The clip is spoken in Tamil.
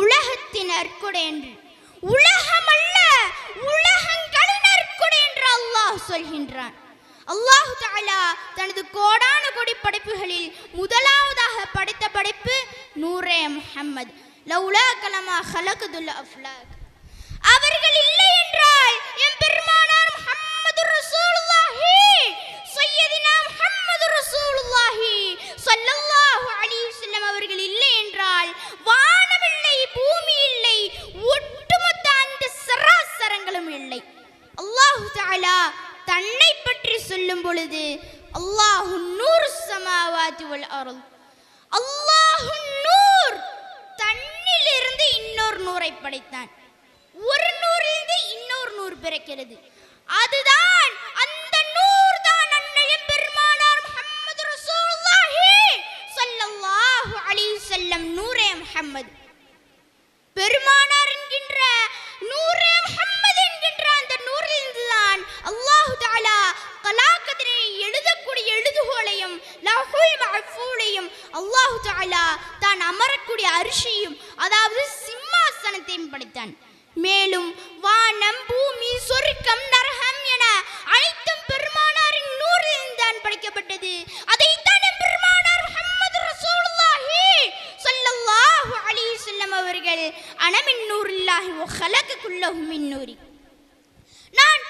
உலகத்தின் அற்கொடை என்று உலகமல்ல உலகங்களின் அற்கொடை என்று அல்லாஹ் சொல்கின்றான். அல்லாஹு தாலா தனது கோடான கொடி படைப்புகளில் முதலாவதாக படைத்த படைப்பு நூரே முஹம்மது. லவுலா கலமா ஹலகுதுல் அஃப்லாக். அல்லாஹு தஆலா தன்னை பற்றி சொல்லும் பொழுது அல்லாஹு நூறு சமாவாதி வல் அருள். அல்லாஹு நூர் தன்னிலிருந்து இன்னொரு நூரை படைத்தான். ஒரு நூறிலிருந்து இன்னொரு நூறு பிறக்கிறது. அதுதான் அந்த நூர் தான் அன்னையும் பெருமானார் முஹம்மது ரசூலுல்லாஹி ஸல்லல்லாஹு அலைஹி வஸல்லம் நூரே முஹம்மது. பெருமா கலாக்கதிரை எழுதக்கூடிய எழுதுகோலையும் லஹுல் மஹ்ஃபூலையும் அல்லாஹு தஆலா தான் அமரக்கூடிய அரிசியும் அதாவது சிம்மாசனத்தையும் படைத்தான். மேலும் வானம் பூமி சொர்க்கம் நரகம் என அனைத்தும் பெருமானாரின் நூறில் தான் படைக்கப்பட்டது. அதைத்தான் எம் பெருமானார் முஹம்மது ரசூலுல்லாஹி ஸல்லல்லாஹு அலைஹி வஸல்லம் அவர்கள் அனமின் நூரில்லாஹி வ ஹலக மின் நூரி. நான்